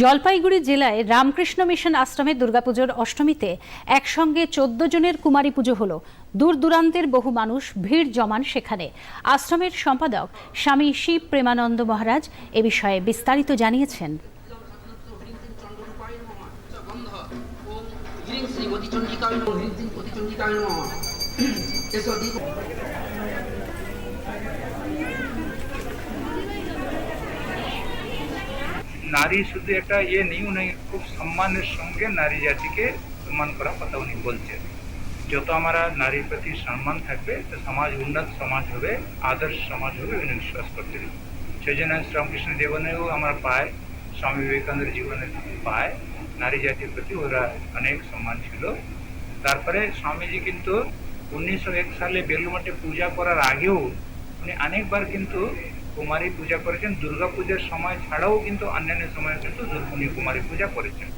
জলপাইগুড়ি জেলায় রামকৃষ্ণ মিশন আশ্রমে দুর্গাপুজোর অষ্টমীতে একসঙ্গে চোদ্দ জনের কুমারী পুজো হলো। দূর দূরান্তের বহু মানুষ ভিড় জমান সেখানে। আশ্রমের সম্পাদক স্বামী শিব প্রেমানন্দ মহারাজ এ বিষয়ে বিস্তারিত জানিয়েছেন। নারী শুধু একটা ইয়ে নেই, উনি খুব সম্মানের সঙ্গে নারী জাতিকে সম্মান করা কথা উনি বলছেন। যত আমরা নারীর প্রতি সম্মান থাকবে, তো সমাজ, উন্নত সমাজ হবে, আদর্শ সমাজ হবে, উনি বিশ্বাস করতেন সেই জন্য শ্রীরামকৃষ্ণ জীবনেও আমরা পাই, স্বামী বিবেকানন্দের জীবনে পাই, নারী জাতির প্রতি ওরা অনেক সম্মান ছিল। তারপরে স্বামীজি কিন্তু উনিশশো এক সালে বেলুমাটে পূজা করার আগেও উনি অনেকবার কিন্তু কুমারী পূজা করেছেন দুর্গাপূজার সময় ছাড়াও কিন্তু অন্যান্য সময় কিন্তু দুর্গুণী কুমারী পূজা করেছেন।